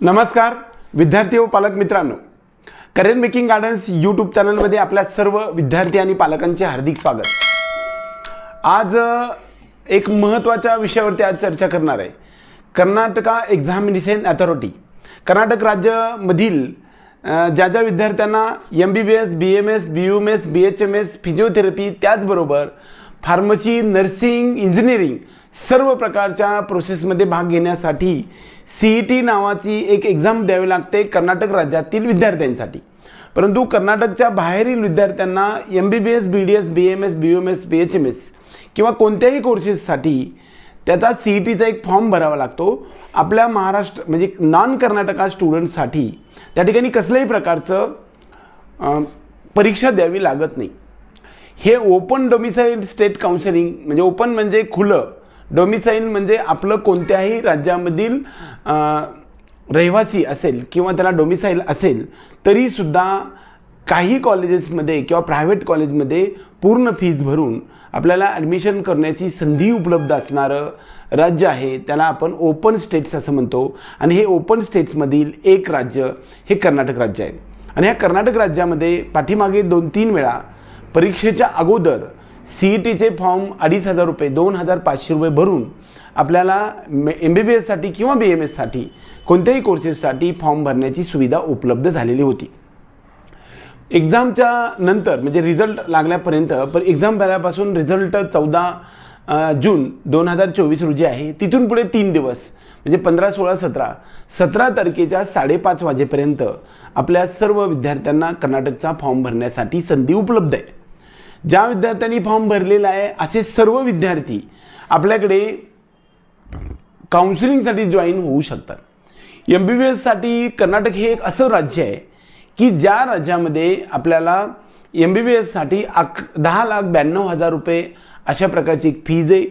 नमस्कार विद्यार्थी व पालक मित्रांनो. करिअर मेकिंग गार्डन्स यूट्यूब चॅनलमध्ये आपल्या सर्व विद्यार्थी आणि पालकांचे हार्दिक स्वागत. आज एक महत्त्वाच्या विषयावरती आज चर्चा करणार आहे. कर्नाटका एक्झामिनेशन अथॉरिटी कर्नाटक राज्यामधील ज्या ज्या विद्यार्थ्यांना M B B S B M S B U M S B H M S physiotherapy त्याचबरोबर फार्मसी नर्सिंग इंजिनिअरिंग सर्व प्रकारच्या प्रोसेसमध्ये भाग घेण्यासाठी सी ई टी नावाची एक एक्झाम द्यावी लागते कर्नाटक राज्यातील विद्यार्थ्यांसाठी. परंतु कर्नाटकच्या बाहेरील विद्यार्थ्यांना M B B S B D S B M S B M S B H M S किंवा कोणत्याही कोर्सेससाठी त्याचा सी ई टीचा एक फॉर्म भरावा लागतो. आपल्या महाराष्ट्र म्हणजे नॉन कर्नाटका स्टुडंटसाठी त्या ठिकाणी कसल्याही प्रकारचं परीक्षा द्यावी लागत नाही. हे ओपन डोमिसाईल स्टेट काउन्सिलिंग म्हणजे ओपन म्हणजे खुलं. डोमिसाईल म्हणजे आपलं कोणत्याही राज्यामधील रहिवासी असेल किंवा त्याला डोमिसाईल असेल तरीसुद्धा काही कॉलेजेसमध्ये किंवा प्रायव्हेट कॉलेजमध्ये पूर्ण फीज भरून आपल्याला ॲडमिशन करण्याची संधी उपलब्ध असणारं राज्य आहे. त्याला आपण ओपन स्टेट्स असं म्हणतो. आणि हे ओपन स्टेट्समधील एक राज्य हे कर्नाटक राज्य आहे. आणि ह्या कर्नाटक राज्यामध्ये पाठीमागे दोन तीन वेळा परीक्षेच्या अगोदर सी ई टीचे फॉर्म अडीच हजार रुपये दोन हजार पाचशे रुपये भरून आपल्याला एम बी बी एससाठी किंवा बी एम एससाठी कोणत्याही कोर्सेससाठी फॉर्म भरण्याची सुविधा उपलब्ध झालेली होती. एक्झामच्या नंतर म्हणजे रिझल्ट लागल्यापर्यंत पण एक्झाम झाल्यापासून रिझल्ट चौदा जून दोन हजार चोवीस रोजी आहे. तिथून पुढे तीन दिवस म्हणजे पंधरा सोळा सतरा सतरा तारखेच्या साडेपाच वाजेपर्यंत आपल्या सर्व विद्यार्थ्यांना कर्नाटकचा फॉर्म भरण्यासाठी संधी उपलब्ध आहे. ज्या विद्यार्थ्यांनी फॉर्म भरलेला आहे असे सर्व विद्यार्थी आपल्याकडे काउन्सिलिंगसाठी जॉईन होऊ शकतात. एम बी बी एससाठी कर्नाटक हे एक असं राज्य आहे की ज्या राज्यामध्ये आपल्याला एम बी बी एससाठी अक दहा लाख ब्याण्णव हजार रुपये अशा प्रकारची एक फीज आहे.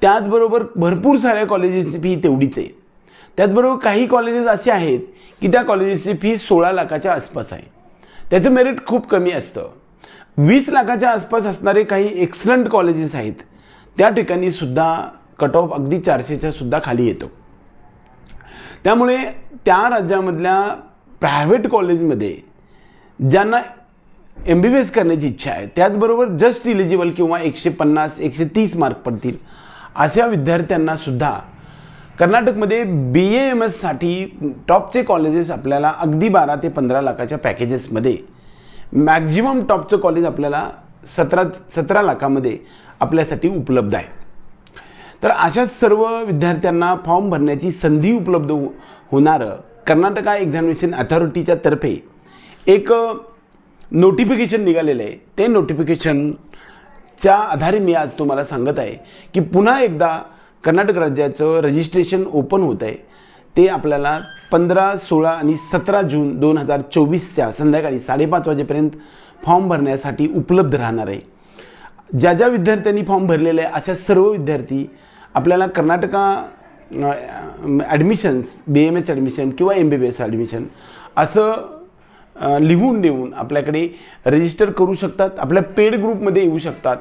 त्याचबरोबर भरपूर साऱ्या कॉलेजेसची फी तेवढीच आहे. त्याचबरोबर काही कॉलेजेस असे आहेत की त्या कॉलेजेसची फी सोळा लाखाच्या आसपास आहे. त्याचं मेरिट खूप कमी असतं. वीस लाखाच्या आसपास असणारे काही एक्सलंट कॉलेजेस आहेत. त्या ठिकाणी सुद्धा कट ऑफ अगदी चारशेच्या सुद्धा खाली येतो. त्यामुळे त्या राज्यामधल्या प्रायव्हेट कॉलेजमध्ये ज्यांना एम बी बी एस करण्याची इच्छा आहे त्याचबरोबर जस्ट इलिजिबल किंवा एकशे पन्नास एकशे तीस मार्क पडतील अशा विद्यार्थ्यांना सुद्धा कर्नाटकमध्ये बी ए एम एससाठी टॉपचे कॉलेजेस आपल्याला अगदी बारा ते पंधरा लाखाच्या पॅकेजेसमध्ये मॅक्झिमम टॉपचं कॉलेज आपल्याला सतरा सतरा लाखामध्ये आपल्यासाठी उपलब्ध आहे. तर अशा सर्व विद्यार्थ्यांना फॉर्म भरण्याची संधी उपलब्ध हो होणारं कर्नाटका एक्झामिनेशन अथॉरिटीच्या तर्फे एक नोटिफिकेशन निघालेलं आहे. ते नोटिफिकेशनच्या आधारे मी आज तुम्हाला सांगत आहे की पुन्हा एकदा कर्नाटक राज्याचं रजिस्ट्रेशन ओपन होत आहे. ते आपल्याला पंधरा सोळा आणि सतरा जून दोन हजार चोवीसच्या संध्याकाळी साडेपाच वाजेपर्यंत फॉर्म भरण्यासाठी उपलब्ध राहणार आहे. ज्या ज्या विद्यार्थ्यांनी फॉर्म भरलेले आहे अशा सर्व विद्यार्थी आपल्याला Karnataka admissions B M S admission किंवा M B B S admission असं लिहून देऊन आपल्याकडे रजिस्टर करू शकतात. आपल्या पेड ग्रुपमध्ये येऊ शकतात.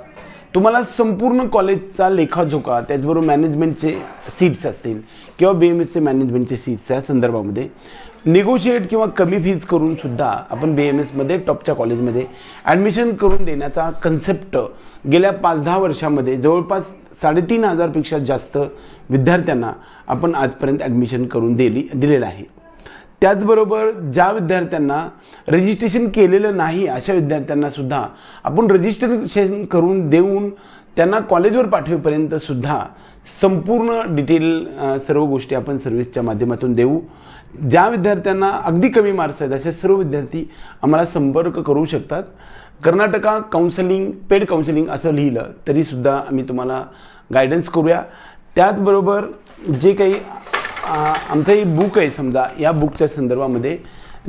तुम्हाला संपूर्ण कॉलेजचा लेखाजोखा त्याचबरोबर मॅनेजमेंटचे सीट्स असतील किंवा बी एम एसचे मॅनेजमेंटचे सीट्स या संदर्भामध्ये निगोशिएट किंवा कमी फीज करून सुद्धा आपण बी एम एसमध्ये टॉपच्या कॉलेजमध्ये ॲडमिशन करून देण्याचा कन्सेप्ट गेल्या पाच दहा वर्षामध्ये जवळपास साडेतीन हजारपेक्षा जास्त विद्यार्थ्यांना आपण आजपर्यंत ॲडमिशन करून दिली दिलेलं आहे. त्याचबरोबर ज्या विद्यार्थ्यांना रजिस्ट्रेशन केलेलं नाही अशा विद्यार्थ्यांना सुद्धा आपण रजिस्ट्रेशन करून देऊन त्यांना कॉलेजवर पाठवेपर्यंत सुद्धा संपूर्ण डिटेल सर्व गोष्टी आपण सर्व्हिसच्या माध्यमातून देऊ. ज्या विद्यार्थ्यांना अगदी कमी मार्क्स आहेत असे सर्व विद्यार्थी आम्हाला संपर्क करू शकतात. कर्नाटका काउन्सिलिंग पेड काउन्सिलिंग असं लिहिलं तरीसुद्धा आम्ही तुम्हाला गायडन्स करूया. त्याचबरोबर जे काही आमचं हे बुक आहे समजा या बुकच्या संदर्भामध्ये.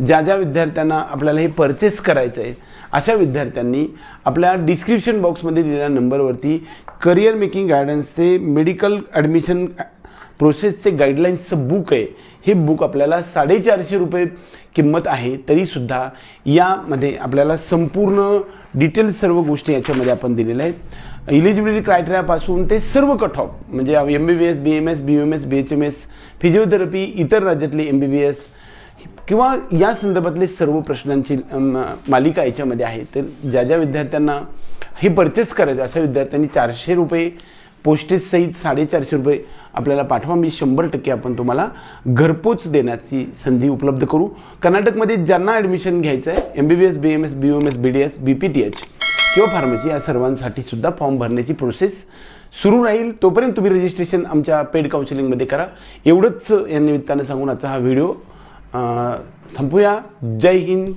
ज्या ज्या विद्यार्थ्यांना आपल्याला हे परचेस करायचं आहे अशा विद्यार्थ्यांनी आपल्या डिस्क्रिप्शन बॉक्समध्ये दिलेल्या नंबरवरती करिअर मेकिंग गायडन्सचे मेडिकल ॲडमिशन प्रोसेसचे गाईडलाईन्सचं बुक आहे. हे बुक आपल्याला साडेचारशे रुपये किंमत आहे तरीसुद्धा यामध्ये आपल्याला संपूर्ण डिटेल्स सर्व गोष्टी याच्यामध्ये आपण दिलेल्या आहेत. इलिजिबिलिटी क्रायटेरियापासून ते सर्व कट ऑफ म्हणजे M B B S B M S B M S B H M S physiotherapy इतर राज्यातली एम बी बी एस किंवा या संदर्भातले सर्व प्रश्नांची मालिका याच्यामध्ये आहे तर ज्या ज्या विद्यार्थ्यांना हे परचेस करायचं अशा विद्यार्थ्यांनी चारशे रुपये पोस्टेजसहित साडेचारशे रुपये आपल्याला पाठवा. मी शंभर टक्के आपण तुम्हाला घरपोच देण्याची संधी उपलब्ध करू. कर्नाटकमध्ये ज्यांना ॲडमिशन घ्यायचं आहे M B B S B M S B M S B D S B P T H किंवा फार्मसी या सर्वांसाठी सुद्धा फॉर्म भरण्याची प्रोसेस सुरू राहील. तोपर्यंत तुम्ही रजिस्ट्रेशन आमच्या पेड काउन्सिलिंगमध्ये करा. एवढंच या निमित्तानं सांगून आजचा हा व्हिडिओ संपूया जय हिंद